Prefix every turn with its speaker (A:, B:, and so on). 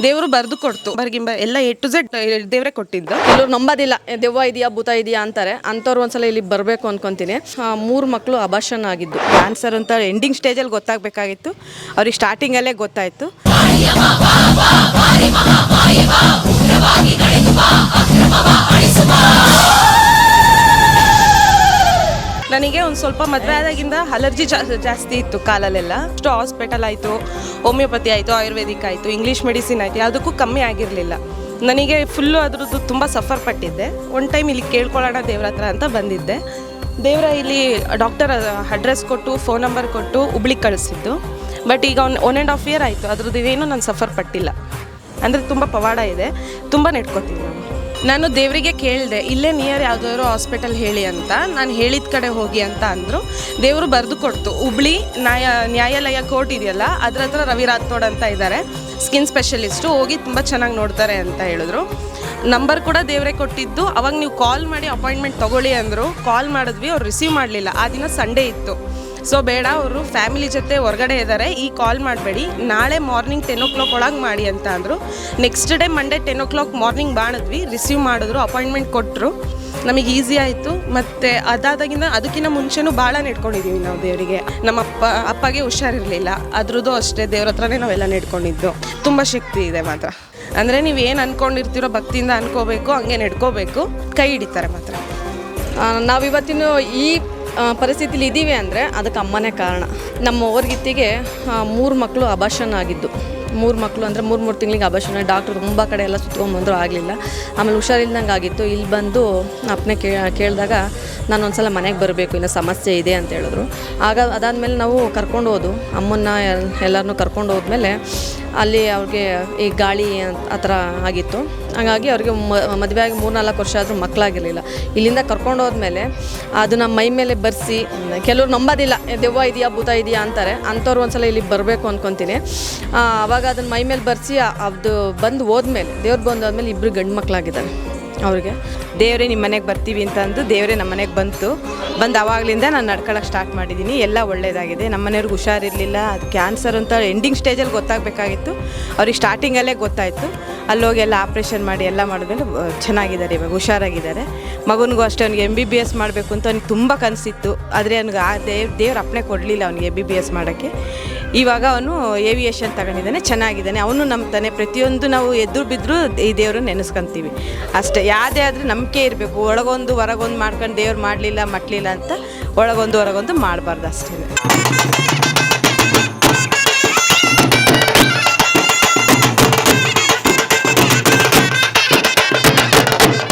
A: ದೇವರು ಬರೆದು ಕೊಡ್ತು. ಬರ್ಗಿಂಬ ಎಲ್ಲ ಎ ಟು ಝೆಡ್ ದೇವರೇ ಕೊಟ್ಟಿದ್ದು.
B: ಎಲ್ಲರೂ ನಂಬೋದಿಲ್ಲ ದೆವ್ವ ಇದೆಯಾ, ಭೂತ ಇದೆಯಾ? ಅಂತಾರೆ. ಅಂಥವ್ರು ಒಂದ್ಸಲ ಇಲ್ಲಿ ಬರಬೇಕು ಅನ್ಕೊಂತೀನಿ. ಮೂರು ಮಕ್ಕಳು ಅಭಾಷಣ ಆಗಿದ್ದು.
C: ಕ್ಯಾನ್ಸರ್ ಅಂತ ಎಂಡಿಂಗ್ ಸ್ಟೇಜಲ್ಲಿ ಗೊತ್ತಾಗಬೇಕಾಗಿತ್ತು. ಅವ್ರಿಗೆ ಸ್ಟಾರ್ಟಿಂಗಲ್ಲೇ ಗೊತ್ತಾಯಿತು.
A: ಒಂದು ಸ್ವಲ್ಪ ಮದುವೆ ಆದಾಗಿಂದ ಅಲರ್ಜಿ ಜಾಸ್ತಿ ಇತ್ತು ಕಾಲಲ್ಲೆಲ್ಲ. ಅಷ್ಟು ಹಾಸ್ಪಿಟಲ್ ಆಯಿತು ಹೋಮಿಯೋಪತಿ ಆಯಿತು, ಆಯುರ್ವೇದಿಕ್ ಆಯಿತು ಇಂಗ್ಲೀಷ್ ಮೆಡಿಸಿನ್ ಆಯಿತು, ಯಾವುದಕ್ಕೂ ಕಮ್ಮಿ ಆಗಿರಲಿಲ್ಲ. ನನಗೆ ಫುಲ್ಲು ಅದರದ್ದು ತುಂಬ ಸಫರ್ ಪಟ್ಟಿದ್ದೆ. ಒನ್ ಟೈಮ್ ಇಲ್ಲಿ ಕೇಳ್ಕೊಳ್ಳೋಣ ದೇವ್ರ ಹತ್ರ ಅಂತ ಬಂದಿದ್ದೆ. ದೇವರ ಇಲ್ಲಿ ಡಾಕ್ಟರ್ ಅಡ್ರೆಸ್ ಕೊಟ್ಟು ಫೋನ್ ನಂಬರ್ ಕೊಟ್ಟು ಹುಬ್ಳಿಗೆ ಕಳಿಸಿದ್ದು. ಬಟ್ ಈಗ one one and half year ಆಯಿತು. ಅದ್ರದ್ದು ಇದೇನು ನಾನು ಸಫರ್ ಪಟ್ಟಿಲ್ಲ. ಅಂದರೆ ತುಂಬ ಪವಾಡ ಇದೆ. ತುಂಬ ನೆಟ್ಕೋತೀನಿ ನಾನು ನಾನು ದೇವರಿಗೆ ಕೇಳಿದೆ, ಇಲ್ಲೇ ನಿಯರ್ ಯಾವುದಾದ್ರು ಹಾಸ್ಪಿಟಲ್ ಹೇಳಿ ಅಂತ, ನಾನು ಹೇಳಿದ ಕಡೆ ಹೋಗಿ ಅಂತ ಅಂದರು. ದೇವರು ಬರೆದು ಕೊಡ್ತು. ಹುಬ್ಳಿ ನ್ಯಾಯ, ನ್ಯಾಯಾಲಯ ಕೋರ್ಟ್ ಇದೆಯಲ್ಲ, ಅದ್ರ ಹತ್ರ ರವಿ ರಾಥೋಡ್ ಅಂತ ಇದ್ದಾರೆ ಸ್ಕಿನ್ ಸ್ಪೆಷಲಿಸ್ಟು ಹೋಗಿ ತುಂಬ ಚೆನ್ನಾಗಿ ನೋಡ್ತಾರೆ ಅಂತ ಹೇಳಿದ್ರು. ನಂಬರ್ ಕೂಡ ದೇವರೇ ಕೊಟ್ಟಿದ್ದು. ಅವಾಗ ನೀವು ಕಾಲ್ ಮಾಡಿ ಅಪಾಯಿಂಟ್ಮೆಂಟ್ ತೊಗೊಳ್ಳಿ ಅಂದರು. ಕಾಲ್ ಮಾಡಿದ್ವಿ, ಅವ್ರು ರಿಸೀವ್ ಮಾಡಲಿಲ್ಲ. ಆ ದಿನ ಸಂಡೇ ಇತ್ತು. ಸೊ ಬೇಡ, ಅವರು ಫ್ಯಾಮಿಲಿ ಜೊತೆ ಹೊರಗಡೆ ಇದ್ದಾರೆ ಈ ಕಾಲ್ ಮಾಡಬೇಡಿ. ನಾಳೆ ಮಾರ್ನಿಂಗ್ ಟೆನ್ ಓ ಕ್ಲಾಕ್ ಒಳಗೆ ಮಾಡಿ ಅಂತ ಅಂದರು. Next day Monday ten o'clock morning ಮಾಡಿದ್ವಿ ರಿಸೀವ್ ಮಾಡಿದ್ರು ಅಪಾಯಿಂಟ್ಮೆಂಟ್ ಕೊಟ್ಟರು ನಮಗೆ ಈಸಿ ಆಯಿತು. ಮತ್ತು ಅದಾದಾಗಿಂದ ಅದಕ್ಕಿಂತ ಮುಂಚೆನೂ ಭಾಳ ನೆಡ್ಕೊಂಡಿದ್ದೀವಿ ನಾವು ದೇವರಿಗೆ. ನಮ್ಮ ಅಪ್ಪ, ಅಪ್ಪಗೆ ಹುಷಾರಿರಲಿಲ್ಲ. ಅದ್ರದ್ದು ಅಷ್ಟೇ ದೇವ್ರ ಹತ್ರನೇ ನಾವೆಲ್ಲ ನೆಡ್ಕೊಂಡಿದ್ದು. ತುಂಬ ಶಕ್ತಿ ಇದೆ ಮಾತ್ರ. ಅಂದರೆ ನೀವು ಏನು ಅಂದ್ಕೊಂಡಿರ್ತೀರೋ ಭಕ್ತಿಯಿಂದ ಅನ್ಕೋಬೇಕು, ಹಂಗೆ ನೆಡ್ಕೋಬೇಕು. ಕೈ ಹಿಡಿತಾರೆ ಮಾತ್ರ.
B: ನಾವು ಇವತ್ತಿನ ಈ ಪರಿಸ್ಥಿತಿಲಿ ಇದ್ದೀವಿ ಅಂದರೆ ಅದಕ್ಕೆ ಅಮ್ಮನೇ ಕಾರಣ. ನಮ್ಮ ಓರ್ಗಿತ್ತಿಗೆ ಮೂರು ಮಕ್ಕಳು ಅಭಾಷಣ ಆಗಿದ್ದು. ಮೂರು ಮಕ್ಕಳು ಅಂದರೆ ಮೂರು ಮೂರು ತಿಂಗಳಿಗೆ ಅಭಾಷಣ ಡಾಕ್ಟ್ರು ತುಂಬ ಕಡೆ ಎಲ್ಲ ಸುತ್ಕೊಂಡ್ಬಂದ್ರು ಆಗಲಿಲ್ಲ. ಆಮೇಲೆ ಹುಷಾರಿಲ್ದಂಗೆ ಆಗಿತ್ತು ಇಲ್ಲಿ ಬಂದು ಅಪ್ಪನೇ ಕೇಳಿದಾಗ ನಾನು ಒಂದ್ಸಲ ಮನೆಗೆ ಬರಬೇಕು, ಇನ್ನೂ ಸಮಸ್ಯೆ ಇದೆ ಅಂತ ಹೇಳಿದ್ರು. ಆಗ ಅದಾದಮೇಲೆ ನಾವು ಕರ್ಕೊಂಡು ಹೋದು. ಅಮ್ಮನ್ನ ಎಲ್ಲರನ್ನೂ ಕರ್ಕೊಂಡು ಹೋದ್ಮೇಲೆ ಅಲ್ಲಿ ಅವ್ರಿಗೆ ಈ ಗಾಳಿ ಆ ಥರ ಆಗಿತ್ತು. ಹಾಗಾಗಿ ಅವ್ರಿಗೆ ಮದುವೆ ಆಗಿ ಮೂರು ನಾಲ್ಕು ವರ್ಷ ಆದರೂ ಮಕ್ಕಳಾಗಿರಲಿಲ್ಲ ಇಲ್ಲಿಂದ ಕರ್ಕೊಂಡು ಹೋದ್ಮೇಲೆ ಅದನ್ನು ಮೈ ಮೇಲೆ ಬರೆಸಿ, ಕೆಲವ್ರು ನಂಬೋದಿಲ್ಲ ದೆವ್ವ ಇದೆಯಾ, ಭೂತ ಇದೆಯಾ? ಅಂತಾರೆ. ಅಂಥವ್ರು ಒಂದ್ಸಲ ಇಲ್ಲಿ ಬರಬೇಕು ಅಂದ್ಕೊತೀನಿ ಆವಾಗ ಅದನ್ನು ಅದನ್ನ ಮೈ ಮೇಲೆ ಬರ್ಸಿ ಅದು ಬಂದು ಹೋದ್ಮೇಲೆ, ದೇವ್ರು ಬಂದು ಹೋದ್ಮೇಲೆ ಇಬ್ಬರು ಗಂಡು ಮಕ್ಕಳಾಗಿದ್ದಾರೆ ಅವ್ರಿಗೆ,
C: ದೇವರೇ ನಿಮ್ಮ ಮನೆಗೆ ಬರ್ತೀವಿ ಅಂತ ಅಂದು ದೇವರೇ ನಮ್ಮ ಮನೆಗೆ ಬಂತು. ಬಂದು ಅವಾಗಲಿಂದ ನಾನು ನಡ್ಕೊಳಕ್ಕೆ ಸ್ಟಾರ್ಟ್ ಮಾಡಿದ್ದೀನಿ ಎಲ್ಲ ಒಳ್ಳೆಯದಾಗಿದೆ ನಮ್ಮ ಮನೆಯವ್ರಿಗೆ ಹುಷಾರಿರಲಿಲ್ಲ. ಅದು ಕ್ಯಾನ್ಸರ್ ಅಂತ ಎಂಡಿಂಗ್ ಸ್ಟೇಜಲ್ಲಿ ಗೊತ್ತಾಗಬೇಕಾಗಿತ್ತು. ಅವ್ರಿಗೆ ಸ್ಟಾರ್ಟಿಂಗಲ್ಲೇ ಗೊತ್ತಾಯಿತು. ಅಲ್ಲೋಗಿ ಎಲ್ಲ ಆಪ್ರೇಷನ್ ಮಾಡಿ ಎಲ್ಲ ಮಾಡಿದ್ಮೇಲೆ ಚೆನ್ನಾಗಿದ್ದಾರೆ ಇವಾಗ. ಹುಷಾರಾಗಿದ್ದಾರೆ. ಮಗನಿಗೂ ಅಷ್ಟೇ ಅವ್ನಿಗೆ ಎಂ ಬಿ ಬಿ ಎಸ್ ಮಾಡಬೇಕು ಅಂತ ಅವ್ನಿಗೆ ತುಂಬ ಕನಸಿತ್ತು. ಆದರೆ ಅವ್ನಿಗೆ ಆ ದೇವ್, ದೇವ್ರ ಅಪ್ಪಣೆ ಕೊಡಲಿಲ್ಲ ಅವ್ನಿಗೆ ಎಂ ಬಿ ಬಿ ಎಸ್ ಮಾಡೋಕ್ಕೆ. ಇವಾಗ ಅವನು ಏವಿಯೇಷನ್ ತಗೊಂಡಿದ್ದಾನೆ, ಚೆನ್ನಾಗಿದ್ದಾನೆ. ಅವನು ನಂಬ್ತಾನೆ. ಪ್ರತಿಯೊಂದು ನಾವು ಎದ್ದು ಬಿದ್ದರೂ ಈ ದೇವ್ರನ್ನ ನೆನೆಸ್ಕೊಂತೀವಿ. ಅಷ್ಟೇ, ಯಾವುದೇ ಆದರೂ ನಂಬಿಕೆ ಇರಬೇಕು. ಒಳಗೊಂದು, ಹೊರಗೊಂದು ಮಾಡ್ಕೊಂಡು ದೇವ್ರು ಮಾಡಲಿಲ್ಲ, ಮಟ್ಲಿಲ್ಲ ಅಂತ ಒಳಗೊಂದು, ಹೊರಗೊಂದು ಮಾಡಬಾರ್ದು ಅಷ್ಟೇ